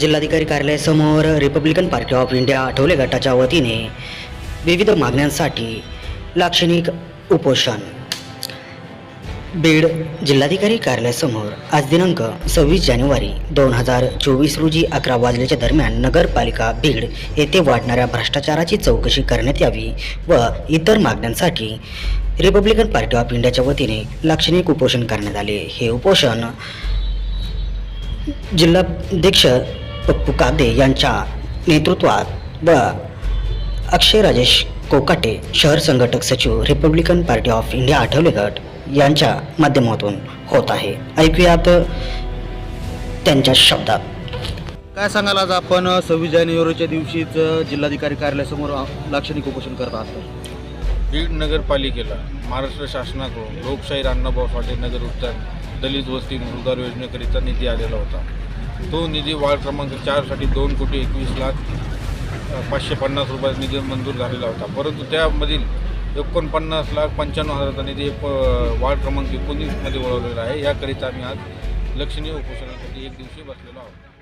जिल्हाधिकारी कार्यालयासमोर Republican party of India Athawale गटाच्या वतीने विविध मागण्यांसाठी लाक्षणिक उपोषण. बीड जिल्हाधिकारी कार्यालयासमोर आज दिनांक सव्वीस जानेवारी दोन हजार चोवीस रोजी अकरा वाजल्याच्या दरम्यान नगरपालिका बीड येथे वाढणाऱ्या भ्रष्टाचाराची चौकशी करण्यात यावी व इतर मागण्यांसाठी रिपब्लिकन पार्टी ऑफ इंडियाच्या वतीने लाक्षणिक उपोषण करण्यात आले. हे उपोषण जिल्हाध्यक्ष पप्पू कागदे यांच्या नेतृत्वात व अक्षय राजेश कोकाटे शहर संघटक सचिव Republican party of India Athawale गट यांच्या माध्यमातून होत आहे. ऐकूयात त्यांच्या शब्दात. काय सांगाल आज आपण? सव्वीस जानेवारीच्या दिवशीच जिल्हाधिकारी कार्यालयासमोर लाक्षणिक उपोषण करत आहात. बीड नगरपालिकेला महाराष्ट्र शासनाकडून लोकशाही अण्णाभाऊ साठे नगर उद्यान दलित वस्ती मृदार योजनेकरिता निधी आलेला होता. तो निधी वाढ क्रमांक चारसाठी दोन कोटी एकवीस लाख पाचशे पन्नास रुपयाचा निधी मंजूर झालेला होता. परंतु त्यामधील एकोणपन्नास लाख पंच्याण्णव हजाराचा निधी एक, वार्ड क्रमांक एकोणीसमध्ये वळवलेला आहे. याकरिता आम्ही आज लक्षणीय उपोषणासाठी एक दिवशी बसलेलो आहोत.